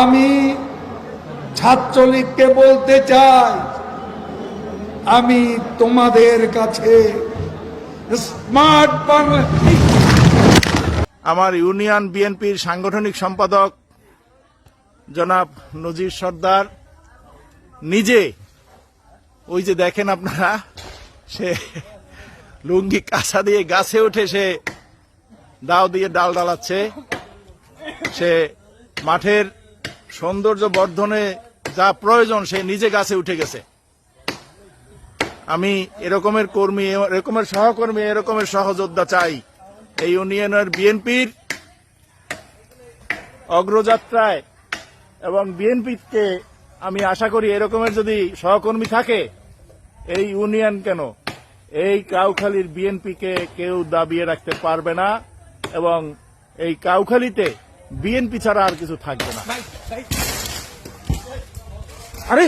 আমি ছাত্রলীগকে বলতে চাই, আমি তোমাদের কাছে স্মার্ট আমার ইউনিয়ন বিএনপির সাংগঠনিক সম্পাদক জনাব নজির সর্দার, নিজে, ওই যে দেখেন আপনারা, সে লুঙ্গি কাঁচা দিয়ে গাছে উঠে সে দাও দিয়ে ডাল ডালাচ্ছে, সে মাঠের সৌন্দর্য বর্ধনে যা প্রয়োজন সে নিজে গাছে উঠে গেছে। আমি এরকমের কর্মী, এরকমের সহকর্মী, এরকমের সহযোদ্ধা চাই। এই ইউনিয়নের বিএনপির অগ্রযাত্রায় এবং বিএনপিকে আমি আশা করি এরকমের যদি সহকর্মী থাকে, এই ইউনিয়ন কেন? এই কাউখালীর বিএনপিকে কেউ দাবিয়ে রাখতে পারবে না এবং এই কাউখালীতে বিএনপি ছাড়া আর কিছু থাকবে না। আরে!